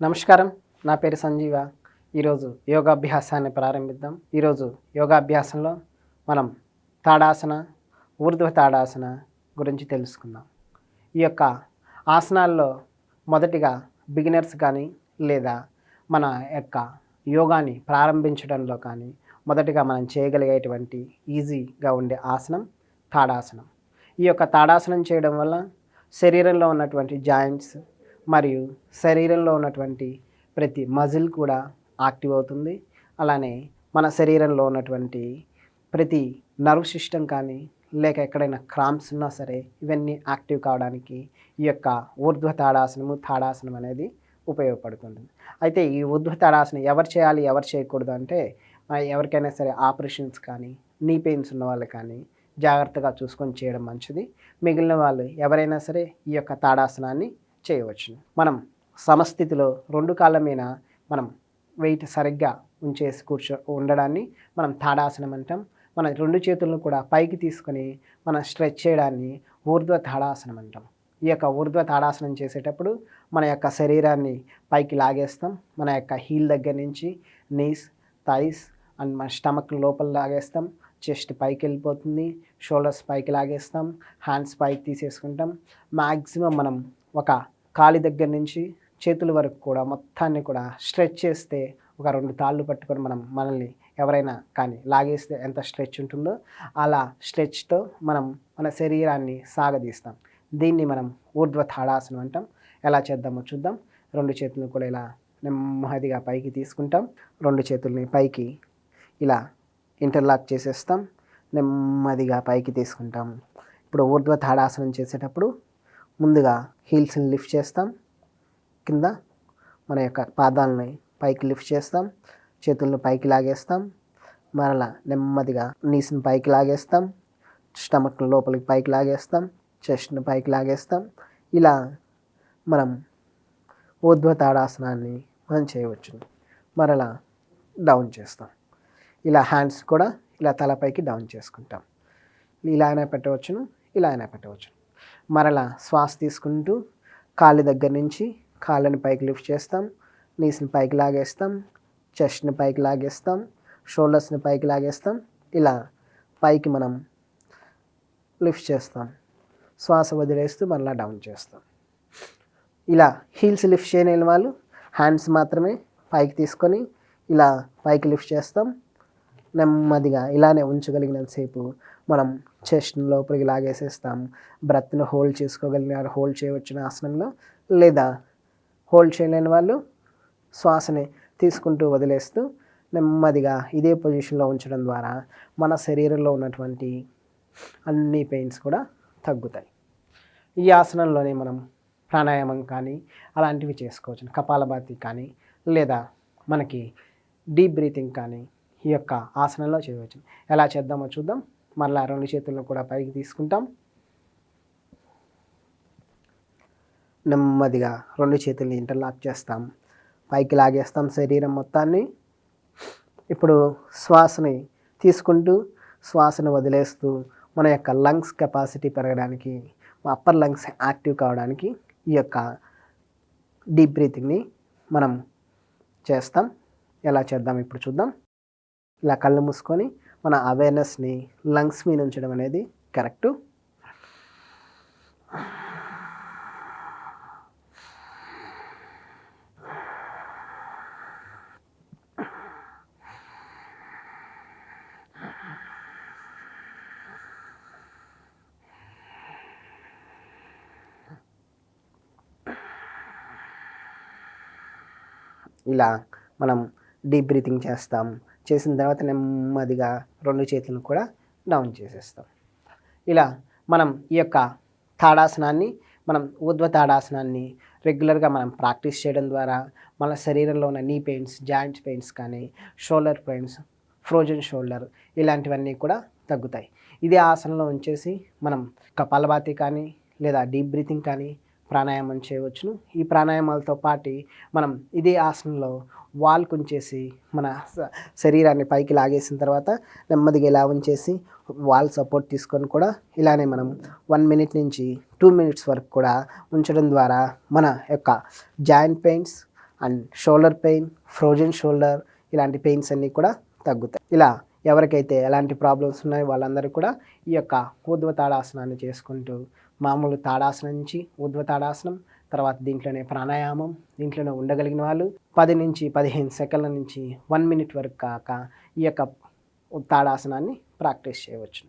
నమస్కారం. నా పేరు సంజీవ. ఈరోజు యోగాభ్యాసాన్ని ప్రారంభిద్దాం. ఈరోజు యోగాభ్యాసంలో మనం తాడాసన ఊర్ధ్వ తాడాసన గురించి తెలుసుకుందాం. ఈ యొక్క ఆసనాల్లో మొదటిగా బిగినర్స్ కానీ లేదా మన యొక్క యోగాని ప్రారంభించడంలో కానీ మొదటిగా మనం చేయగలిగేటువంటి ఈజీగా ఉండే ఆసనం తాడాసనం. ఈ యొక్క తాడాసనం చేయడం వల్ల శరీరంలో ఉన్నటువంటి జాయింట్స్ మరియు శరీరంలో ఉన్నటువంటి ప్రతి మజిల్ కూడా యాక్టివ్ అవుతుంది. అలానే మన శరీరంలో ఉన్నటువంటి ప్రతి నర్వ్ సిస్టమ్ కానీ లేక ఎక్కడైనా క్రాంప్స్ ఉన్నా సరే ఇవన్నీ యాక్టివ్ కావడానికి ఈ యొక్క ఊర్ధ్వ తాడాసనము తాడాసనం అనేది ఉపయోగపడుతుంది. అయితే ఈ ఊర్ధ్వ తాడాసనం ఎవరు చేయాలి ఎవరు చేయకూడదు అంటే ఎవరికైనా సరే ఆపరేషన్స్ కానీ నీ పెయిన్స్ ఉన్న వాళ్ళు కానీ జాగ్రత్తగా చూసుకొని చేయడం మంచిది. మిగిలిన వాళ్ళు ఎవరైనా సరే ఈ యొక్క తాడాసనాన్ని చేయవచ్చు మనం సమస్థితిలో రెండు కాళ్ళ మీద మనం వెయిట్ సరిగ్గా ఉంచేసి కూర్చో ఉండడాన్ని మనం తాడాసనం అంటాం. మన రెండు చేతులను కూడా పైకి తీసుకొని మనం స్ట్రెచ్ చేయడాన్ని ఊర్ధ్వ తాడాసనం అంటాం. ఈ యొక్క ఊర్ధ్వ తాడాసనం చేసేటప్పుడు మన యొక్క శరీరాన్ని పైకి లాగేస్తాం. మన యొక్క హీల్ దగ్గర నుంచి నీస్ థైస్ అండ్ మన స్టమక్ లోపల లాగేస్తాం. చెస్ట్ పైకి వెళ్ళిపోతుంది. షోల్డర్స్ పైకి లాగేస్తాం. హ్యాండ్స్ పైకి తీసేసుకుంటాం. మ్యాక్సిమం మనం ఒక కాలి దగ్గర నుంచి చేతుల వరకు కూడా మొత్తాన్ని కూడా స్ట్రెచ్ చేస్తే ఒక రెండు తాళ్ళు పట్టుకొని మనం మనల్ని ఎవరైనా కానీ లాగేస్తే ఎంత స్ట్రెచ్ ఉంటుందో అలా స్ట్రెచ్తో మనం మన శరీరాన్ని సాగదీస్తాం. దీన్ని మనం ఊర్ధ్వ తాడాసనం అంటాం. ఎలా చేద్దామో చూద్దాం. రెండు చేతులను కూడా ఇలా నెమ్మదిగా పైకి తీసుకుంటాం. రెండు చేతుల్ని పైకి ఇలా ఇంటర్లాక్ చేసేస్తాం. నెమ్మదిగా పైకి తీసుకుంటాం. ఇప్పుడు ఊర్ధ్వ తాడాసనం చేసేటప్పుడు ముందుగా హీల్స్ని లిఫ్ట్ చేస్తాం. కింద మన యొక్క పాదాలని పైకి లిఫ్ట్ చేస్తాం. చేతులను పైకి లాగేస్తాం. మరలా నెమ్మదిగా నీస్ని పైకి లాగేస్తాం. స్టమక్ లోపలికి పైకి లాగేస్తాం. చెస్ట్ని పైకి లాగేస్తాం. ఇలా మనం ఊర్ధ్వతాడాసనాన్ని మనం చేయవచ్చు. మరలా డౌన్ చేస్తాం. ఇలా హ్యాండ్స్ కూడా ఇలా తలపైకి డౌన్ చేసుకుంటాం. ఇలా అయినా పెట్టవచ్చును ఇలా అయినా పెట్టవచ్చును. మరలా శ్వాస తీసుకుంటూ కాళ్ళ దగ్గర నుంచి కాళ్ళని పైకి లిఫ్ట్ చేస్తాం. నీస్ని పైకి లాగేస్తాం. చెస్ట్ని పైకి లాగేస్తాం. షోల్డర్స్ని పైకి లాగేస్తాం. ఇలా పైకి మనం లిఫ్ట్ చేస్తాం. శ్వాస వదిలేస్తూ మరలా డౌన్ చేస్తాం. ఇలా హీల్స్ లిఫ్ట్ చేయలేని వాళ్ళు హ్యాండ్స్ మాత్రమే పైకి తీసుకొని ఇలా పైకి లిఫ్ట్ చేస్తాం. నెమ్మదిగా ఇలానే ఉంచగలిగినంతసేపు మనం చెస్ట్ లోపలికి లాగేసేస్తాం. బ్రత్ను హోల్డ్ చేసుకోగలిగిన హోల్డ్ చేయవచ్చిన ఆసనంలో. లేదా హోల్డ్ చేయలేని వాళ్ళు శ్వాసని తీసుకుంటూ వదిలేస్తూ నెమ్మదిగా ఇదే పొజిషన్లో ఉంచడం ద్వారా మన శరీరంలో ఉన్నటువంటి అన్ని పెయిన్స్ కూడా తగ్గుతాయి. ఈ ఆసనంలోనే మనం ప్రాణాయామం కానీ అలాంటివి చేసుకోవచ్చు. కపాలభాతి కానీ లేదా మనకి డీప్ బ్రీతింగ్ కానీ ఈ యొక్క ఆసనంలో చేయవచ్చు. ఎలా చేద్దామో చూద్దాం. మరలా రెండు చేతులను కూడా పైకి తీసుకుంటాం. నెమ్మదిగా రెండు చేతుల్ని ఇంటర్లాక్ చేస్తాం. పైకి లాగేస్తాం శరీరం మొత్తాన్ని. ఇప్పుడు శ్వాసని తీసుకుంటూ శ్వాసను వదిలేస్తూ మన యొక్క లంగ్స్ కెపాసిటీ పెరగడానికి అప్పర్ లంగ్స్ యాక్టివ్ కావడానికి ఈ యొక్క డీప్ బ్రీతింగ్ని మనం చేస్తాం. ఎలా చేద్దాం ఇప్పుడు చూద్దాం. ఇలా కళ్ళు మూసుకొని మన అవేర్నెస్ని లంగ్స్ మీద ఉంచడం అనేది కరెక్టు ఇలా మనం డీప్ బ్రీతింగ్ చేస్తాం. చేసిన తర్వాత నెమ్మదిగా రెండు చేతులను కూడా డౌన్ చేసేస్తాం. ఇలా మనం ఈ యొక్క తాడాసనాన్ని మనం ఊర్ధ్వ తాడాసనాన్ని రెగ్యులర్గా మనం ప్రాక్టీస్ చేయడం ద్వారా మన శరీరంలో ఉన్న నీ పెయిన్స్ జాయింట్స్ పెయిన్స్ కానీ షోల్డర్ పెయిన్స్ ఫ్రోజన్ షోల్డర్ ఇలాంటివన్నీ కూడా తగ్గుతాయి. ఇదే ఆసనంలో ఉంచేసి మనం కపాలభాతి కానీ లేదా డీప్ బ్రీతింగ్ కానీ ప్రాణాయామం చేయవచ్చును. ఈ ప్రాణాయామాలతో పాటు మనం ఇదే ఆసనంలో వాల్ ఉంచేసి మన శరీరాన్ని పైకి లాగేసిన తర్వాత నెమ్మదిగా ఇలా ఉంచేసి వాల్ సపోర్ట్ తీసుకొని కూడా ఇలానే మనం వన్ మినిట్ నుంచి టూ మినిట్స్ వరకు కూడా ఉంచడం ద్వారా మన యొక్క joint pains and shoulder pain frozen shoulder ఇలాంటి పెయిన్స్ అన్నీ కూడా తగ్గుతాయి. ఇలా ఎవరికైతే ఎలాంటి ప్రాబ్లమ్స్ ఉన్నాయో వాళ్ళందరూ కూడా ఈ యొక్క ఊర్ధ్వతాడాసనాన్ని చేసుకుంటూ మామూలు తాడాసనం నుంచి ఉద్వ తాడాసనం తర్వాత దీంట్లోనే ప్రాణాయామం దీంట్లోనే ఉండగలిగిన వాళ్ళు పది నుంచి పదిహేను సెకండ్ల నుంచి వన్ మినిట్ వరకు కాక ఈ యొక్క తాడాసనాన్ని ప్రాక్టీస్ చేయవచ్చు.